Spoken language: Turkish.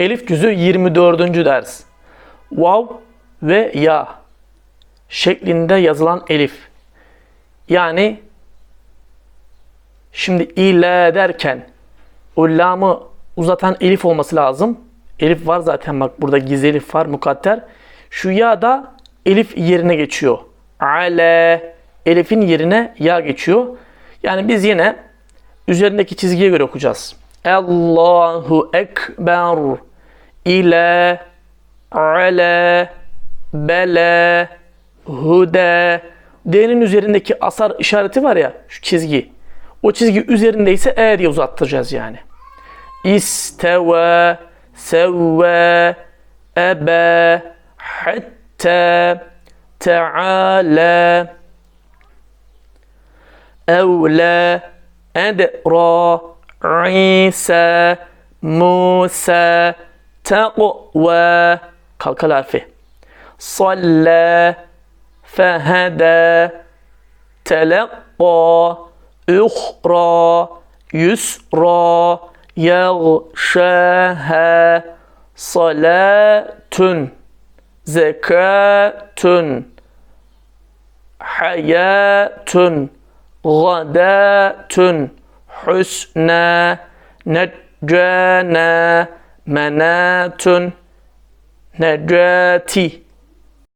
Elif cüzü 24. ders. Vav ve ya şeklinde yazılan elif. Yani şimdi ile derken o lamı uzatan elif olması lazım. Elif var zaten bak burada gizli elif var mukatter. Şu ya da elif yerine geçiyor. Ale elifin yerine ya geçiyor. Yani biz yine üzerindeki çizgiye göre okuyacağız. Allahu Ekber ile ale bele hude D'nin üzerindeki asar işareti var ya şu çizgi. O çizgi üzerindeyse E diye uzattıracağız yani. İsteve sevve ebe hatta teala evle edra İsa Musa teqve kalkal harfi صلى فهدى تلقى أخرى يسرى يغشاها صلاة زكاة حياة غداة حسنى نجانا menatun necati